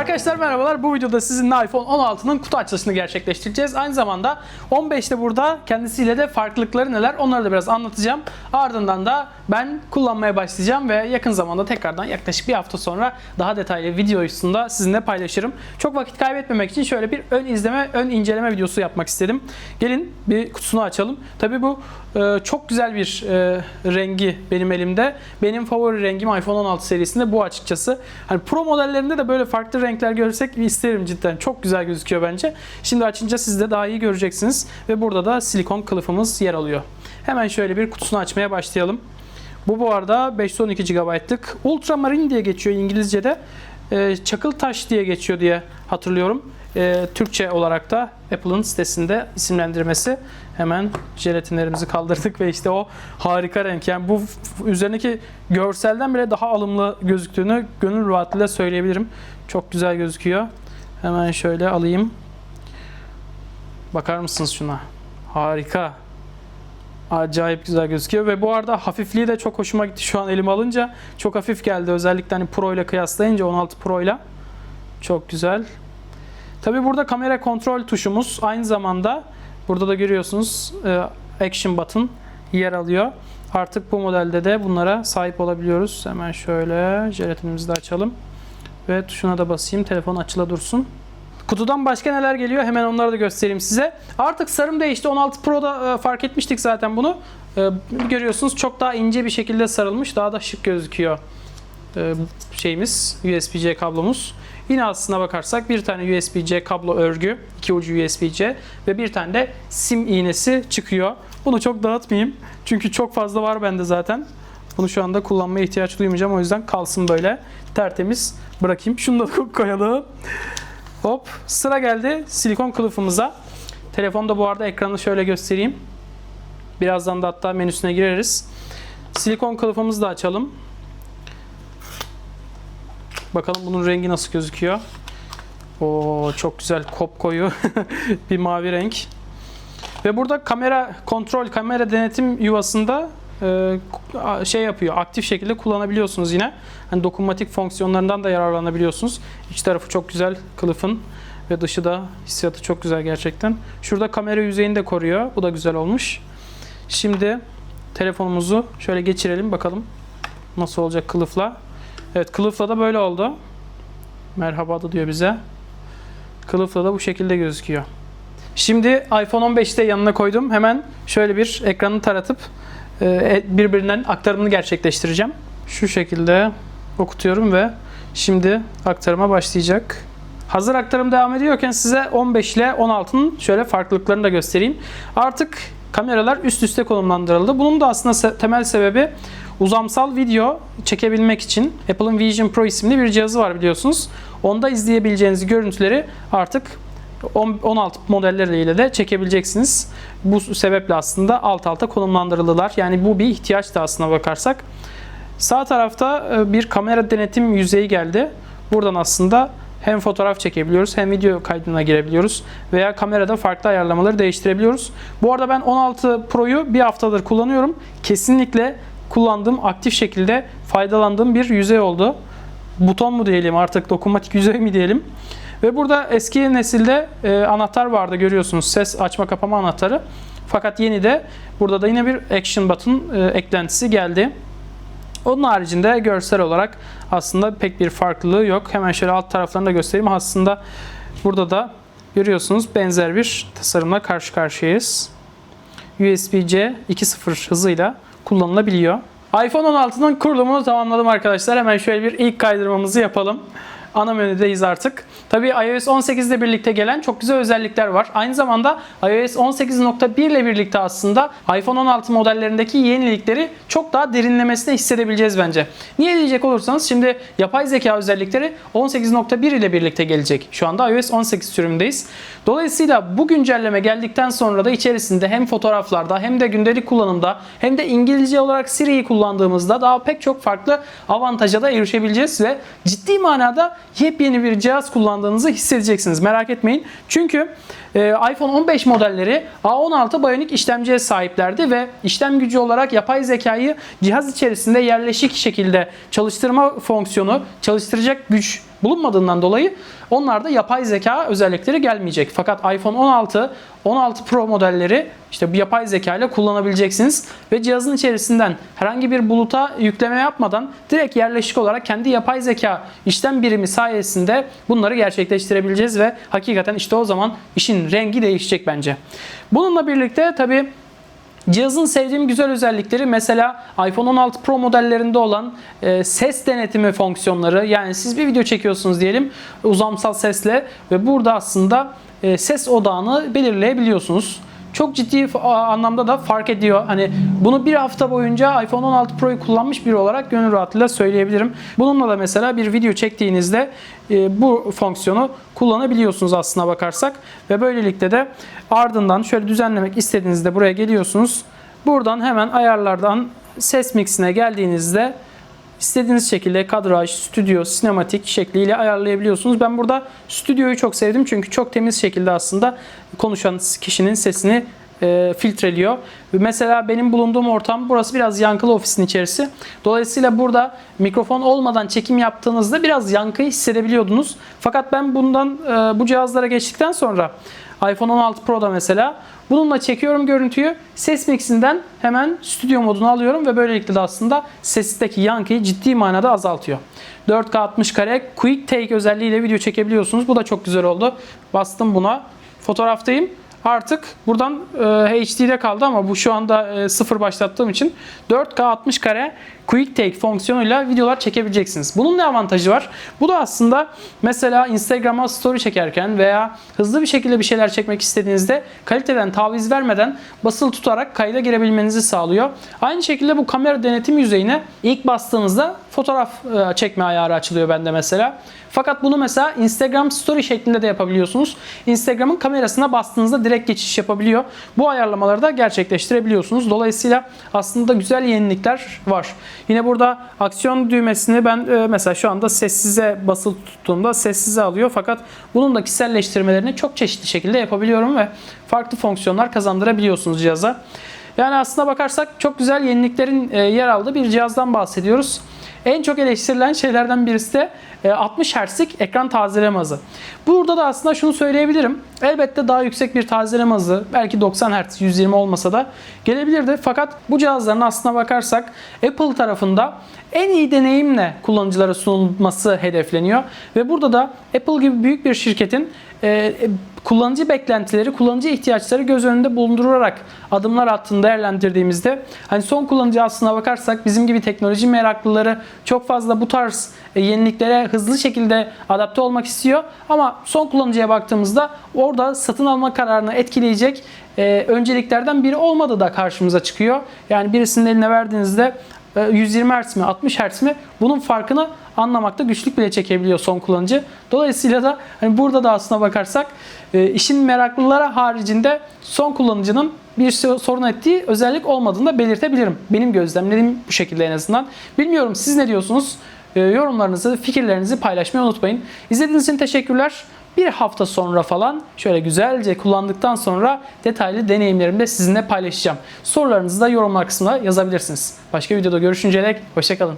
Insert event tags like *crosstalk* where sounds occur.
Arkadaşlar merhabalar. Bu videoda sizinle iPhone 16'nın kutu açılışını gerçekleştireceğiz. Aynı zamanda 15'te burada kendisiyle de farklılıkları neler onları da biraz anlatacağım. Ardından da ben kullanmaya başlayacağım ve yakın zamanda tekrardan yaklaşık bir hafta sonra daha detaylı video üstünde sizinle paylaşırım. Çok vakit kaybetmemek için şöyle bir ön izleme, ön inceleme videosu yapmak istedim. Gelin bir kutusunu açalım. Tabi bu e, çok güzel bir e, rengi benim elimde. Benim favori rengim iPhone 16 serisinde bu açıkçası. Hani Pro modellerinde de böyle farklı renkler görsek isterim cidden. Çok güzel gözüküyor bence. Şimdi açınca siz de daha iyi göreceksiniz. Ve burada da silikon kılıfımız yer alıyor. Hemen şöyle bir kutusunu açmaya başlayalım. Bu bu arada 512 GB'lık Ultramarine diye geçiyor İngilizce'de. Ee, çakıl taş diye geçiyor diye hatırlıyorum. Ee, Türkçe olarak da Apple'ın sitesinde isimlendirmesi. Hemen jelatinlerimizi kaldırdık ve işte o harika renk. Yani bu üzerindeki görselden bile daha alımlı gözüktüğünü gönül rahatlığıyla söyleyebilirim. Çok güzel gözüküyor. Hemen şöyle alayım. Bakar mısınız şuna? Harika. Acayip güzel gözüküyor ve bu arada hafifliği de çok hoşuma gitti şu an elime alınca. Çok hafif geldi özellikle hani Pro ile kıyaslayınca 16 Pro ile. Çok güzel. Tabi burada kamera kontrol tuşumuz aynı zamanda burada da görüyorsunuz e, Action Button yer alıyor. Artık bu modelde de bunlara sahip olabiliyoruz. Hemen şöyle jelatinimizi de açalım. Ve tuşuna da basayım. Telefon açıla dursun. Kutudan başka neler geliyor hemen onları da göstereyim size. Artık sarım değişti. 16 Pro'da e, fark etmiştik zaten bunu. E, görüyorsunuz çok daha ince bir şekilde sarılmış. Daha da şık gözüküyor e, şeyimiz USB-C kablomuz. Yine aslına bakarsak bir tane USB-C kablo örgü, iki ucu USB-C ve bir tane de sim iğnesi çıkıyor. Bunu çok dağıtmayayım. Çünkü çok fazla var bende zaten. Bunu şu anda kullanmaya ihtiyaç duymayacağım. O yüzden kalsın böyle tertemiz bırakayım. Şunu da koyalım. Hop sıra geldi silikon kılıfımıza. Telefonda bu arada ekranı şöyle göstereyim. Birazdan da hatta menüsüne gireriz. Silikon kılıfımızı da açalım. Bakalım bunun rengi nasıl gözüküyor. Oo çok güzel kop koyu *laughs* bir mavi renk. Ve burada kamera kontrol, kamera denetim yuvasında şey yapıyor. Aktif şekilde kullanabiliyorsunuz yine. Hani dokunmatik fonksiyonlarından da yararlanabiliyorsunuz. İç tarafı çok güzel kılıfın ve dışı da hissiyatı çok güzel gerçekten. Şurada kamera yüzeyini de koruyor. Bu da güzel olmuş. Şimdi telefonumuzu şöyle geçirelim bakalım nasıl olacak kılıfla. Evet kılıfla da böyle oldu. Merhaba da diyor bize. Kılıfla da bu şekilde gözüküyor. Şimdi iPhone 15'te yanına koydum. Hemen şöyle bir ekranı taratıp e, birbirinden aktarımını gerçekleştireceğim. Şu şekilde okutuyorum ve şimdi aktarıma başlayacak. Hazır aktarım devam ediyorken size 15 ile 16'nın şöyle farklılıklarını da göstereyim. Artık kameralar üst üste konumlandırıldı. Bunun da aslında temel sebebi uzamsal video çekebilmek için Apple'ın Vision Pro isimli bir cihazı var biliyorsunuz. Onda izleyebileceğiniz görüntüleri artık 16 modelleriyle de çekebileceksiniz. Bu sebeple aslında alt alta konumlandırıldılar. Yani bu bir ihtiyaçtı aslına bakarsak. Sağ tarafta e, bir kamera denetim yüzeyi geldi. Buradan aslında hem fotoğraf çekebiliyoruz hem video kaydına girebiliyoruz veya kamerada farklı ayarlamaları değiştirebiliyoruz. Bu arada ben 16 Pro'yu bir haftadır kullanıyorum. Kesinlikle kullandığım, aktif şekilde faydalandığım bir yüzey oldu. Buton mu diyelim artık dokunmatik yüzey mi diyelim. Ve burada eski nesilde e, anahtar vardı görüyorsunuz. Ses açma kapama anahtarı. Fakat yeni de burada da yine bir action button e, eklentisi geldi. Onun haricinde görsel olarak aslında pek bir farklılığı yok. Hemen şöyle alt taraflarını da göstereyim. Aslında burada da görüyorsunuz benzer bir tasarımla karşı karşıyayız. USB-C 2.0 hızıyla kullanılabiliyor. iPhone 16'nın kurulumunu tamamladım arkadaşlar. Hemen şöyle bir ilk kaydırmamızı yapalım. Ana menüdeyiz artık. Tabii iOS 18 ile birlikte gelen çok güzel özellikler var. Aynı zamanda iOS 18.1 ile birlikte aslında iPhone 16 modellerindeki yenilikleri çok daha derinlemesine hissedebileceğiz bence. Niye diyecek olursanız şimdi yapay zeka özellikleri 18.1 ile birlikte gelecek. Şu anda iOS 18 sürümündeyiz. Dolayısıyla bu güncelleme geldikten sonra da içerisinde hem fotoğraflarda hem de gündelik kullanımda hem de İngilizce olarak Siri'yi kullandığımızda daha pek çok farklı avantaja da erişebileceğiz ve ciddi manada yepyeni bir cihaz kullandığınızı hissedeceksiniz. Merak etmeyin. Çünkü e, iPhone 15 modelleri A16 Bionic işlemciye sahiplerdi ve işlem gücü olarak yapay zekayı cihaz içerisinde yerleşik şekilde çalıştırma fonksiyonu, çalıştıracak güç bulunmadığından dolayı onlarda yapay zeka özellikleri gelmeyecek. Fakat iPhone 16, 16 Pro modelleri işte bu yapay zeka ile kullanabileceksiniz ve cihazın içerisinden herhangi bir buluta yükleme yapmadan direkt yerleşik olarak kendi yapay zeka işlem birimi sayesinde bunları gerçekleştirebileceğiz ve hakikaten işte o zaman işin rengi değişecek bence. Bununla birlikte tabii Cihazın sevdiğim güzel özellikleri mesela iPhone 16 Pro modellerinde olan e, ses denetimi fonksiyonları. Yani siz bir video çekiyorsunuz diyelim uzamsal sesle ve burada aslında e, ses odağını belirleyebiliyorsunuz. Çok ciddi anlamda da fark ediyor. Hani bunu bir hafta boyunca iPhone 16 Pro'yu kullanmış biri olarak gönül rahatlığıyla söyleyebilirim. Bununla da mesela bir video çektiğinizde e, bu fonksiyonu kullanabiliyorsunuz aslına bakarsak. Ve böylelikle de ardından şöyle düzenlemek istediğinizde buraya geliyorsunuz. Buradan hemen ayarlardan ses mixine geldiğinizde İstediğiniz şekilde kadraj, stüdyo, sinematik şekliyle ayarlayabiliyorsunuz. Ben burada stüdyoyu çok sevdim çünkü çok temiz şekilde aslında konuşan kişinin sesini e, filtreliyor. Mesela benim bulunduğum ortam burası biraz yankılı ofisin içerisi. Dolayısıyla burada mikrofon olmadan çekim yaptığınızda biraz yankı hissedebiliyordunuz. Fakat ben bundan e, bu cihazlara geçtikten sonra iPhone 16 Pro'da mesela bununla çekiyorum görüntüyü. Ses mixinden hemen stüdyo modunu alıyorum ve böylelikle de aslında sesteki yankıyı ciddi manada azaltıyor. 4K 60 kare Quick Take özelliğiyle video çekebiliyorsunuz. Bu da çok güzel oldu. Bastım buna. Fotoğraftayım. Artık buradan e, HD'de kaldı ama bu şu anda e, sıfır başlattığım için 4K 60 kare Quick Take fonksiyonuyla videolar çekebileceksiniz. Bunun ne avantajı var? Bu da aslında mesela Instagram'a story çekerken veya hızlı bir şekilde bir şeyler çekmek istediğinizde kaliteden taviz vermeden basılı tutarak kayda girebilmenizi sağlıyor. Aynı şekilde bu kamera denetim yüzeyine ilk bastığınızda fotoğraf e, çekme ayarı açılıyor bende mesela. Fakat bunu mesela Instagram story şeklinde de yapabiliyorsunuz. Instagram'ın kamerasına bastığınızda direkt geçiş yapabiliyor. Bu ayarlamaları da gerçekleştirebiliyorsunuz. Dolayısıyla aslında güzel yenilikler var. Yine burada aksiyon düğmesini ben e, mesela şu anda sessize basılı tuttuğumda sessize alıyor. Fakat bunun da kişiselleştirmelerini çok çeşitli şekilde yapabiliyorum ve farklı fonksiyonlar kazandırabiliyorsunuz cihaza. Yani aslına bakarsak çok güzel yeniliklerin e, yer aldığı bir cihazdan bahsediyoruz. En çok eleştirilen şeylerden birisi de e, 60 Hz'lik ekran tazeleme hızı. Burada da aslında şunu söyleyebilirim. Elbette daha yüksek bir tazeleme hızı, belki 90 Hz, 120 olmasa da gelebilirdi. Fakat bu cihazların aslına bakarsak Apple tarafında en iyi deneyimle kullanıcılara sunulması hedefleniyor. Ve burada da Apple gibi büyük bir şirketin e, kullanıcı beklentileri, kullanıcı ihtiyaçları göz önünde bulundurarak adımlar attığını değerlendirdiğimizde hani son kullanıcı aslına bakarsak bizim gibi teknoloji meraklıları çok fazla bu tarz e, yeniliklere hızlı şekilde adapte olmak istiyor. Ama son kullanıcıya baktığımızda orada satın alma kararını etkileyecek e, önceliklerden biri olmadığı da karşımıza çıkıyor. Yani birisinin eline verdiğinizde 120 Hz mi 60 Hz mi bunun farkını anlamakta güçlük bile çekebiliyor son kullanıcı. Dolayısıyla da hani burada da aslına bakarsak e, işin meraklılara haricinde son kullanıcının bir sorun ettiği özellik olmadığını da belirtebilirim. Benim gözlemlerim bu şekilde en azından. Bilmiyorum siz ne diyorsunuz? E, yorumlarınızı, fikirlerinizi paylaşmayı unutmayın. İzlediğiniz için teşekkürler. Bir hafta sonra falan şöyle güzelce kullandıktan sonra detaylı deneyimlerimi de sizinle paylaşacağım. Sorularınızı da yorumlar kısmına yazabilirsiniz. Başka videoda görüşünceye dek hoşçakalın.